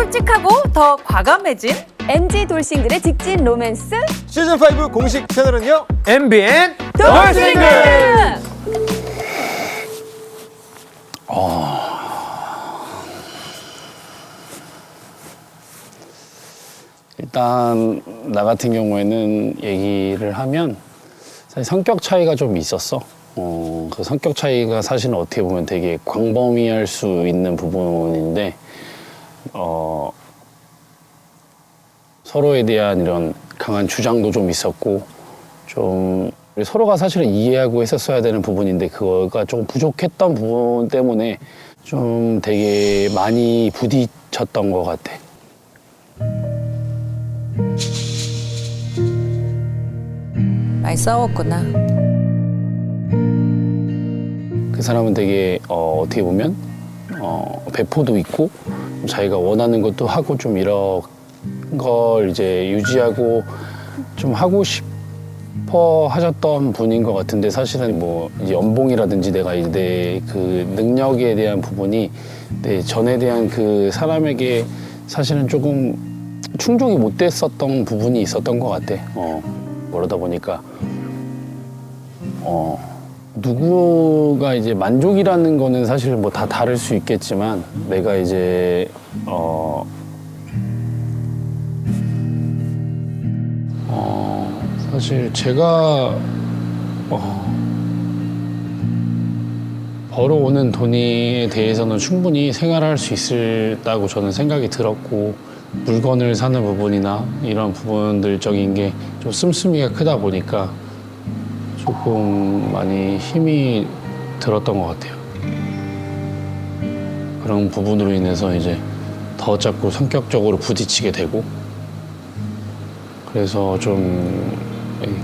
솔직하고 더 과감해진 MG 돌싱들의 직진 로맨스 시즌 5 공식 채널은요. MBN 돌싱글! 일단 나 같은 경우에는 얘기를 하면 사실 성격 차이가 좀 있었어. 어, 그 성격 차이가 사실은 어떻게 보면 되게 광범위할 수 있는 부분인데 어, 서로에 대한 이런 강한 주장도 좀 있었고 좀 서로가 사실은 이해하고 했었어야 되는 부분인데 그거가 좀 부족했던 부분 때문에 좀 되게 많이 부딪혔던 것 같아. 많이 싸웠구나. 그 사람은 되게 어, 어떻게 보면 어, 배포도 있고 자기가 원하는 것도 하고 좀 이런 걸 이제 유지하고 좀 하고 싶어 하셨던 분인 것 같은데 사실은 뭐 연봉이라든지 내가 이제 그 능력에 대한 부분이 내 전에 대한 그 사람에게 사실은 조금 충족이 못 됐었던 부분이 있었던 것 같아. 어, 그러다 보니까 어, 누구가 이제 만족이라는 거는 사실 뭐 다 다를 수 있겠지만 내가 이제 어, 어 사실 제가 어, 벌어오는 돈에 대해서는 충분히 생활할 수 있다고 저는 생각이 들었고 물건을 사는 부분이나 이런 부분들적인 게 좀 씀씀이가 크다 보니까 조금 많이 힘이 들었던 것 같아요. 그런 부분으로 인해서 이제 더 자꾸 성격적으로 부딪히게 되고 그래서 좀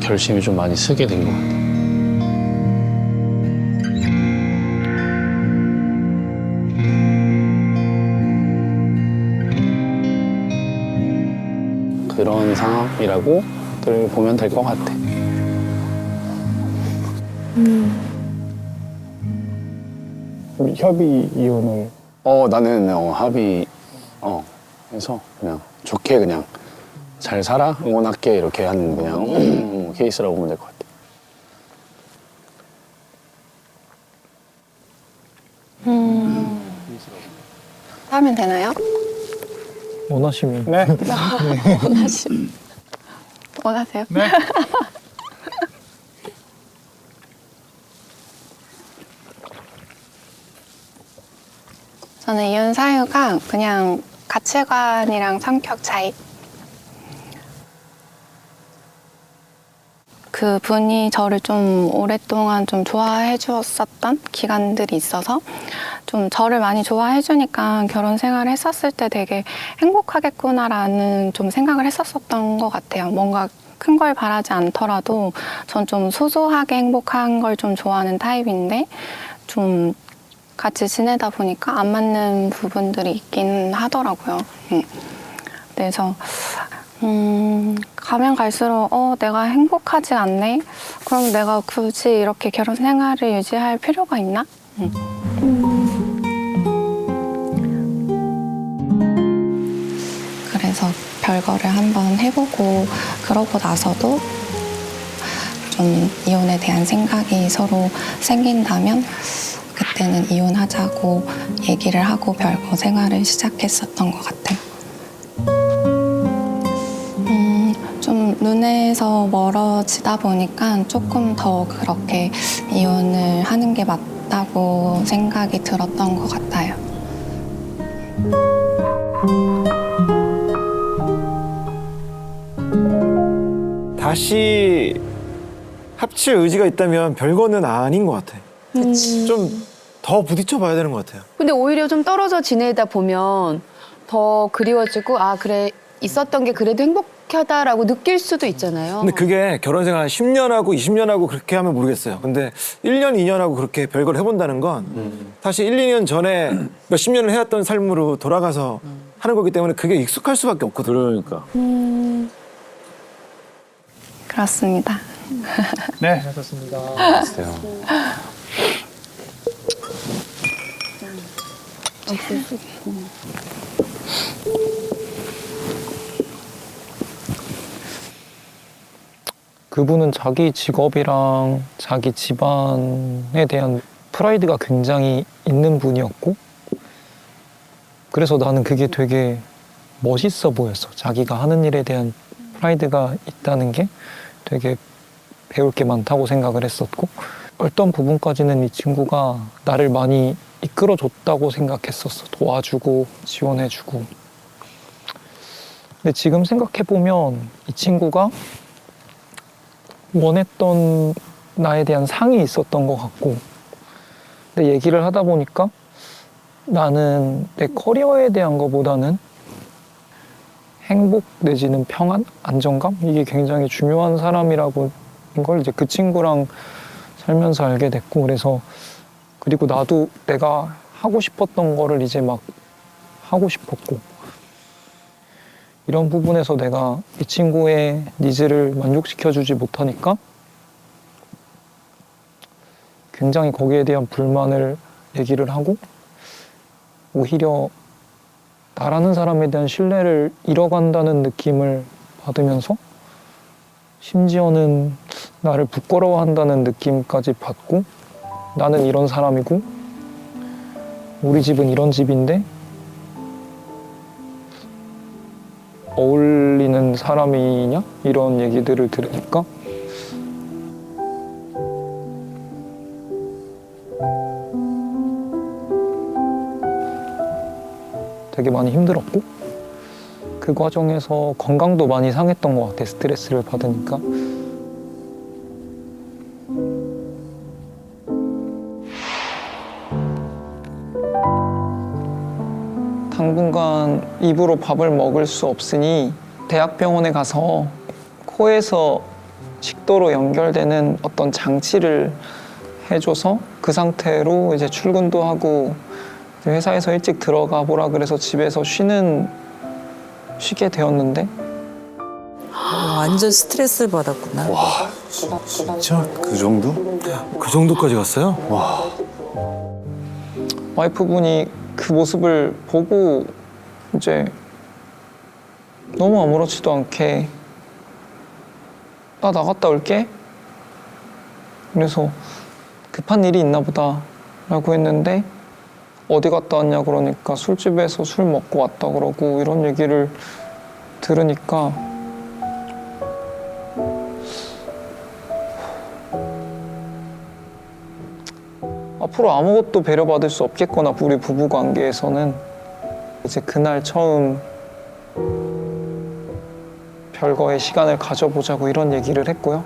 결심이 좀 많이 쓰게 된 것 같아요. 그런 상황이라고 들 보면 될 것 같아. 협의 이혼을 어 나는 어, 합의 어 해서 그냥 좋게 그냥 잘 살아 응원할게 이렇게 하는 그냥 음, 케이스라고 보면 될 것 같아. 하면 되나요? 원하시면 네. 원하세요? 네. 저는 이혼 사유가 그냥 가치관이랑 성격 차이. 그 분이 저를 좀 오랫동안 좀 좋아해 주었었던 기간들이 있어서 좀 저를 많이 좋아해 주니까 결혼 생활을 했었을 때 되게 행복하겠구나라는 좀 생각을 했었었던 것 같아요. 뭔가 큰 걸 바라지 않더라도 전 좀 소소하게 행복한 걸 좀 좋아하는 타입인데 좀 같이 지내다 보니까 안 맞는 부분들이 있긴 하더라고요. 음. 그래서 음, 가면 갈수록 어 내가 행복하지 않네. 그럼 내가 굳이 이렇게 결혼 생활을 유지할 필요가 있나? 음. 그래서 별거를 한번 해보고 그러고 나서도 좀 이혼에 대한 생각이 서로 생긴다면 그때는 이혼하자고 얘기를 하고 별거 생활을 시작했었던 것 같아요. 음, 좀 눈에서 멀어지다 보니까 조금 더 그렇게 이혼을 하는 게 맞다고 생각이 들었던 것 같아요. 다시 합칠 의지가 있다면 별거는 아닌 것 같아. 좀 더 부딪혀 봐야 되는 것 같아요. 근데 오히려 좀 떨어져 지내다 보면 더 그리워지고 아 그래 있었던 게 그래도 행복하다라고 느낄 수도 있잖아요. 근데 그게 결혼 생활 한 10년 하고 20년 하고 그렇게 하면 모르겠어요. 근데 1년, 2년 하고 그렇게 별걸 해본다는 건 사실 1, 2년 전에 몇십 년을 해왔던 삶으로 돌아가서 하는 거기 때문에 그게 익숙할 수밖에 없거든. 그러니까. 그렇습니다. 네 하셨습니다. 그분은 자기 직업이랑 자기 집안에 대한 프라이드가 굉장히 있는 분이었고 그래서 나는 그게 되게 멋있어 보였어. 자기가 하는 일에 대한 프라이드가 있다는 게 되게 배울 게 많다고 생각을 했었고 어떤 부분까지는 이 친구가 나를 많이 이끌어줬다고 생각했었어. 도와주고 지원해주고. 근데 지금 생각해 보면 이 친구가 원했던 나에 대한 상이 있었던 것 같고 근데 얘기를 하다 보니까 나는 내 커리어에 대한 것보다는 행복 내지는 평안, 안정감 이게 굉장히 중요한 사람이라고 걸 이제 그 친구랑 살면서 알게 됐고 그래서 그리고 나도 내가 하고 싶었던 거를 이제 막 하고 싶었고 이런 부분에서 내가 이 친구의 니즈를 만족시켜 주지 못하니까 굉장히 거기에 대한 불만을 얘기를 하고 오히려 나라는 사람에 대한 신뢰를 잃어간다는 느낌을 받으면서 심지어는 나를 부끄러워한다는 느낌까지 받고 나는 이런 사람이고 우리 집은 이런 집인데 어울리는 사람이냐? 이런 얘기들을 들으니까 되게 많이 힘들었고 그 과정에서 건강도 많이 상했던 것 같아 스트레스를 받으니까 입으로 밥을 먹을 수 없으니 대학병원에 가서 코에서 식도로 연결되는 어떤 장치를 해줘서 그 상태로 이제 출근도 하고 회사에서 일찍 들어가 보라 그래서 집에서 쉬는 쉬게 되었는데 완전 스트레스를 받았구나. 진짜 그 정도? 그 정도까지 갔어요? 와이프분이 그 모습을 보고 이제 너무 아무렇지도 않게 나 나갔다 올게. 그래서 급한 일이 있나 보다 라고 했는데 어디 갔다 왔냐 그러니까 술집에서 술 먹고 왔다 그러고 이런 얘기를 들으니까 앞으로 아무것도 배려받을 수 없겠거나 우리 부부 관계에서는 이제 그날 처음 별거의 시간을 가져보자고 이런 얘기를 했고요.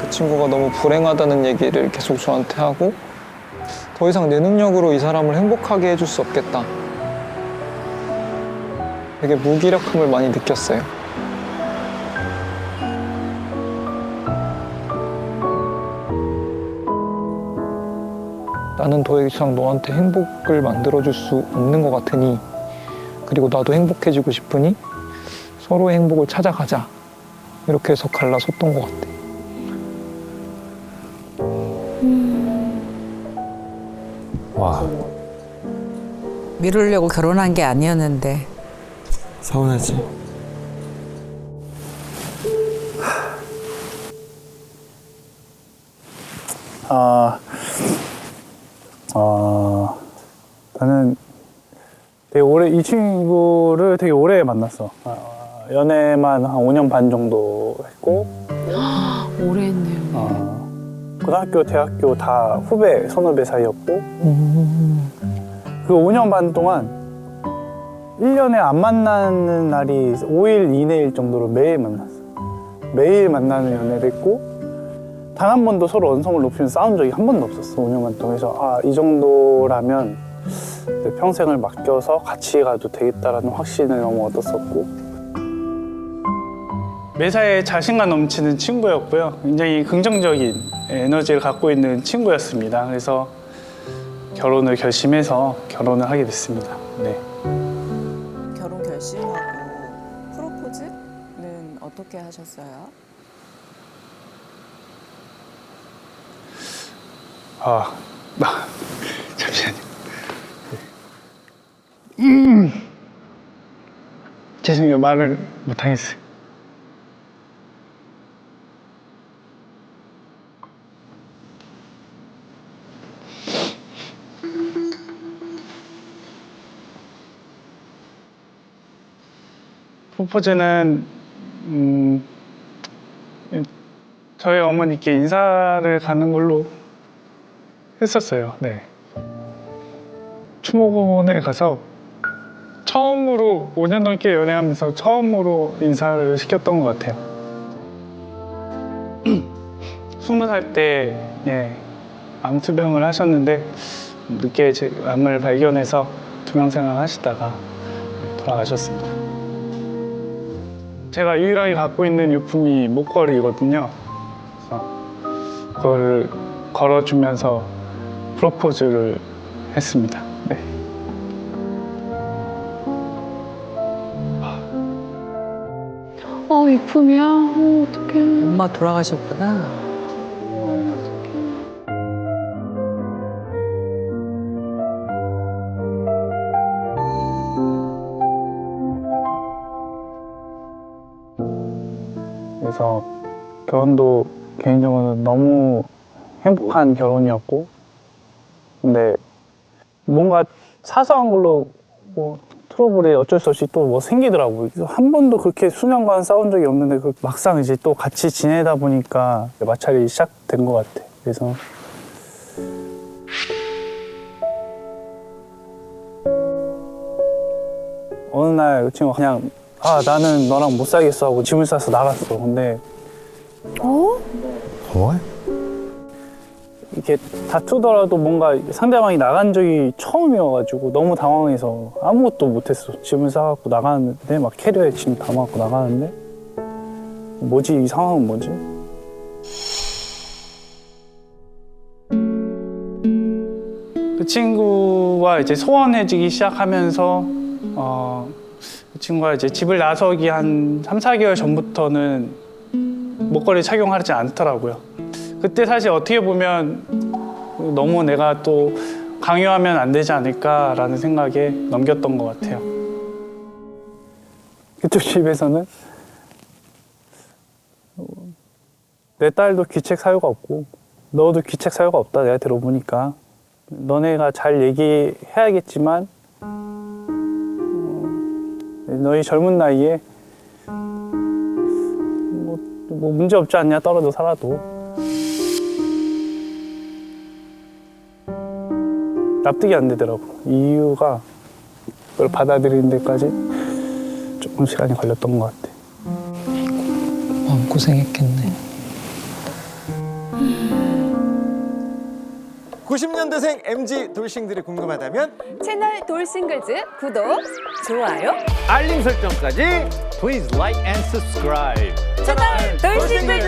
그 친구가 너무 불행하다는 얘기를 계속 저한테 하고 더 이상 내 능력으로 이 사람을 행복하게 해줄 수 없겠다. 되게 무기력함을 많이 느꼈어요. 나는 더 이상 너한테 행복을 만들어줄 수 없는 것 같으니 그리고 나도 행복해지고 싶으니 서로의 행복을 찾아가자 이렇게 해서 갈라섰던 것 같아. 와. 미루려고 결혼한 게 아니었는데. 서운하지. 아, 아, 나는 되게 오래, 이 친구를 되게 오래 만났어. 아, 연애만 한 5년 반 정도 했고, 오래 했네요. 어, 고등학교, 대학교 다 후배, 선후배 사이였고, 그 5년 반 동안 1년에 안 만나는 날이 5일 이내일 정도로 매일 만났어. 매일 만나는 연애를 했고, 단 한 번도 서로 언성을 높이면 싸운 적이 한 번도 없었어. 5년 반 동안. 그래서 아, 이 정도라면 내 평생을 맡겨서 같이 가도 되겠다라는 확신을 너무 얻었었고. 매사에 자신감 넘치는 친구였고요. 굉장히 긍정적인 에너지를 갖고 있는 친구였습니다. 그래서 결혼을 결심해서 결혼을 하게 됐습니다. 네. 결혼 결심하고 프로포즈는 어떻게 하셨어요? 아, 나, 잠시만요. 죄송해요 말을 못하겠어요. 프로포즈는 음, 저희 어머니께 인사를 가는 걸로 했었어요. 네. 추모공원에 가서 처음으로 5년 넘게 연애하면서 처음으로 인사를 시켰던 것 같아요. 스무 살때 예, 암 투병을 하셨는데 늦게 제 암을 발견해서 투병 생활 하시다가 돌아가셨습니다. 제가 유일하게 갖고 있는 유품이 목걸이거든요. 그래서 그거를 걸어주면서 프로포즈를 했습니다. 네. 어, 이품이야? 어, 어떡해. 엄마 돌아가셨구나. 그래서 결혼도 개인적으로는 너무 행복한 결혼이었고 근데 뭔가 사소한 걸로 뭐 트러블이 어쩔 수 없이 또 뭐 생기더라고요. 한 번도 그렇게 수년간 싸운 적이 없는데 그 막상 이제 또 같이 지내다 보니까 마찰이 시작된 것 같아. 그래서 어느 날 그 친구가 그냥 아 나는 너랑 못 살겠어 하고 짐을 싸서 나갔어. 근데 What? 이렇게 다투더라도 뭔가 상대방이 나간 적이 처음이어가지고 너무 당황해서 아무것도 못했어. 짐을 싸갖고 나가는데 막 캐리어에 짐 담아갖고 나가는데 뭐지 이 상황은 뭐지? 그 친구와 이제 소원해지기 시작하면서 어, 그 친구가 이제 집을 나서기 한 3, 4개월 전부터는 목걸이 착용하지 않더라고요. 그때 사실 어떻게 보면 너무 내가 또 강요하면 안 되지 않을까라는 생각에 넘겼던 것 같아요. 그쪽 집에서는 내 딸도 귀책 사유가 없고 너도 귀책 사유가 없다 내가 들어보니까 너네가 잘 얘기해야겠지만 어, 너희 젊은 나이에 뭐, 뭐 문제 없지 않냐 떨어져 살아도 납득이 안 되더라고 이유가 그걸 받아들이는 데까지 조금 시간이 걸렸던 것 같아 마음 고생했겠네. 90년대생 MG 돌싱들이 궁금하다면 채널 돌싱글즈 구독, 좋아요, 알림 설정까지 please like and subscribe. 채널 돌싱글즈.